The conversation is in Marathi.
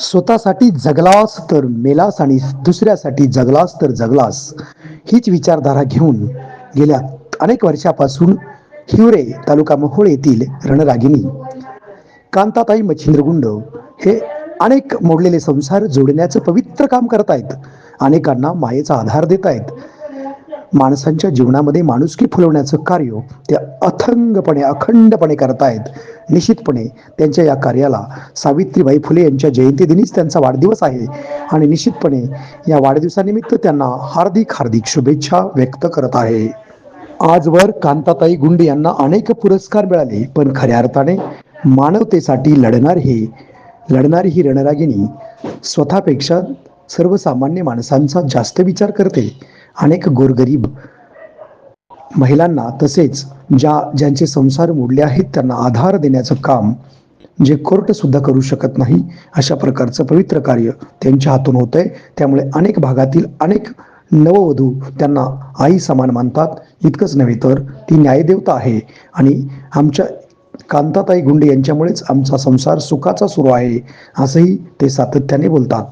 स्वतःसाठी जगलास तर मेलास आणि दुसऱ्यासाठी जगलास तर जगलास. हीच विचारधारा घेऊन गेल्या अनेक वर्षापासून हिवरे तालुका मोहोळ येथील रणरागिनी कांताताई मच्छिंद्रगुंड हे अनेक मोडलेले संसार जोडण्याचं पवित्र काम करत आहेत अनेकांना मायेचा आधार देत आहेत माणसांच्या जीवनामध्ये माणुसकी फुलवण्याचं कार्य ते अथंगपणे अखंडपणे करतायत. निश्चितपणे त्यांच्या या कार्याला सावित्रीबाई फुले यांच्या जयंतीदिनीच त्यांचा वाढदिवस आहे. आणि निश्चितपणे या वाढदिवसानिमित्त त्यांना हार्दिक हार्दिक शुभेच्छा व्यक्त करत आहे. आजवर कांताताई गुंडे यांना अनेक पुरस्कार मिळाले पण खऱ्या अर्थाने मानवतेसाठी लढणार हे लढणारी ही रणरागिणी स्वतःपेक्षा सर्वसामान्य माणसांचा जास्त विचार करते. अनेक गोरगरीब महिलांना तसेच ज्या ज्यांचे संसार मोडले आहेत त्यांना आधार देण्याचं काम जे कोर्ट सुद्धा करू शकत नाही अशा प्रकारचं पवित्र कार्य त्यांच्या हातून होत आहे त्यामुळे अनेक भागातील अनेक नववधू त्यांना आई समान मानतात. इतकंच नव्हे तर ती न्यायदेवता आहे. आणि आमच्या कांताताई गुंडे यांच्यामुळेच आमचा संसार सुखाचा सुरू आहे असंही ते सातत्याने बोलतात.